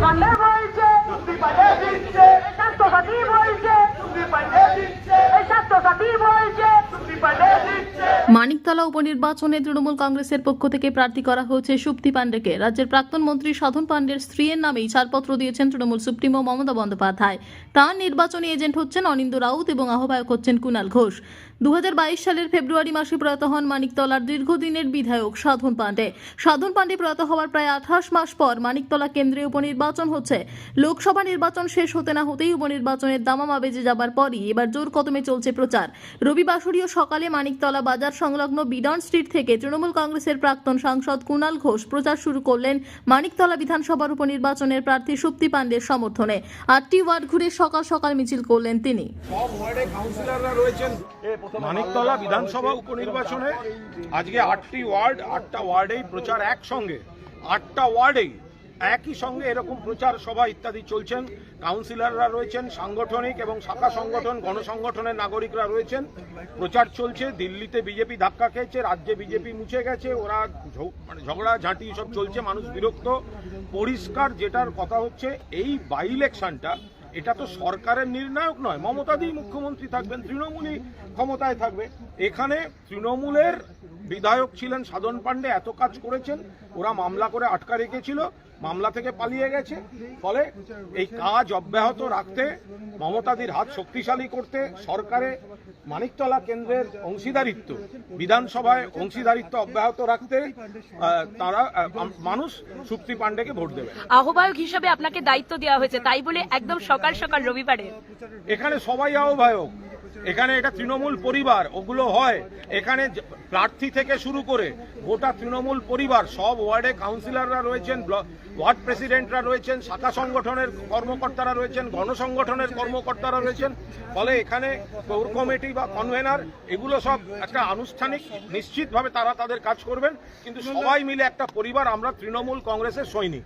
Wonderful Maniktala উপনির্বাচনে তৃণমূল কংগ্রেসের পক্ষ থেকে প্রার্থী করা হয়েছে সুপ্তি পাণ্ডেকে। রাজ্যের প্রাক্তন মন্ত্রী সাধন পাণ্ডের স্ত্রীর নামেই ছাড়পত্র দিয়েছেন তৃণমূল সুপ্রিমো মমতা বন্দ্যোপাধ্যায়। তার নির্বাচনী এজেন্ট হচ্ছেন অনিন্দ রাউত এবং আহ্বায়ক হচ্ছেন কুণাল ঘোষ। দু হাজার বাইশ সালের ফেব্রুয়ারি মাসে প্রয়াত হন মানিকতলার দীর্ঘদিনের বিধায়ক সাধন পাণ্ডে। সাধন পাণ্ডে প্রয়াত হওয়ার প্রায় আঠাশ মাস পর মানিকতলা কেন্দ্রে উপনির্বাচন হচ্ছে। লোকসভা নির্বাচন শেষ হতে না হতেই উপনির্বাচনের দামামা বেজে যাবার পরই এবার জোর কদমে চলছে প্রচার। রবিবাসরীয় সকালে মানিকতলা বাজার সংলগ্ন বিডন স্ট্রিট থেকে তৃণমূল কংগ্রেসের প্রাক্তন সাংসদ কুণাল ঘোষ প্রচার শুরু করলেন মানিকতলা বিধানসভার উপনির্বাচনের প্রার্থী সুপ্তি পাণ্ডের সমর্থনে। আটটি ওয়ার্ড ঘুরে সকাল সকাল মিছিল করলেন তিনি। সব ওয়ার্ডে কাউন্সিলররা রয়েছেন। মানিকতলা বিধানসভা উপনির্বাচনে আজকে আটটি ওয়ার্ড আটটা ওয়ার্ডেই প্রচার একসঙ্গে। আটটা ওয়ার্ডেই একই সঙ্গে এরকম প্রচার সভা ইত্যাদি চলছেন। কাউন্সিলররা রয়েছেন, সাংগঠনিক এবং শাখা সংগঠন, গণসংগঠনের নাগরিকরা রয়েছেন। প্রচার চলছে, দিল্লিতে বিজেপি ধাক্কা খেয়েছে, রাজ্যে বিজেপি মুছে গেছে, ওরা মানে ঝগড়া, ঝাঁটি সব চলছে, মানুষ বিরক্ত। পরিষ্কার যেটার কথা হচ্ছে, এই বাই ইলেকশনটা এটা তো সরকারের নির্ণায়ক নয়। মমতাদি মুখ্যমন্ত্রী থাকবেন, তৃণমূলই ক্ষমতায় থাকবে। এখানে তৃণমূলের বিধায়ক ছিলেন সাধন পাণ্ডে এত কাজ করেছেন ওরা মামলা করে আটকা রেখেছিল মামলা থেকে পালিয়ে গেছে। ফলে এই কাজ অব্যাহত রাখতে মমতাদির হাত শক্তিশালী করতে সরকারে মানিকতলা কেন্দ্রের অংশীদারিত্ব বিধানসভায় অংশীদারিত্ব অব্যাহত রাখতে তারা মানুষ সুপ্তি পাণ্ডেকে ভোট দেবে। আহ্বায়ক হিসেবে আপনাকে দায়িত্ব দেওয়া হয়েছে তাই বলে একদম সকাল সকাল রবিবারে। এখানে সবাই আহ্বায়ক। এখানে এটা তৃণমূল পরিবার, ওগুলো হয়। এখানে প্রার্থী থেকে শুরু করে গোটা তৃণমূল পরিবার, সব ওয়ার্ডে কাউন্সিলররা রয়েছেন ওয়ার্ড প্রেসিডেন্টরা রয়েছেন, শাখা সংগঠনের কর্মকর্তারা রয়েছেন, গণসংগঠনের কর্মকর্তারা রয়েছেন। ফলে এখানে কোর কমিটি বা কনভেনার, এগুলো সব একটা আনুষ্ঠানিক, নিশ্চিতভাবে তারা তাদের কাজ করবেন। কিন্তু সবাই মিলে একটা পরিবার, আমরা তৃণমূল কংগ্রেসের সৈনিক।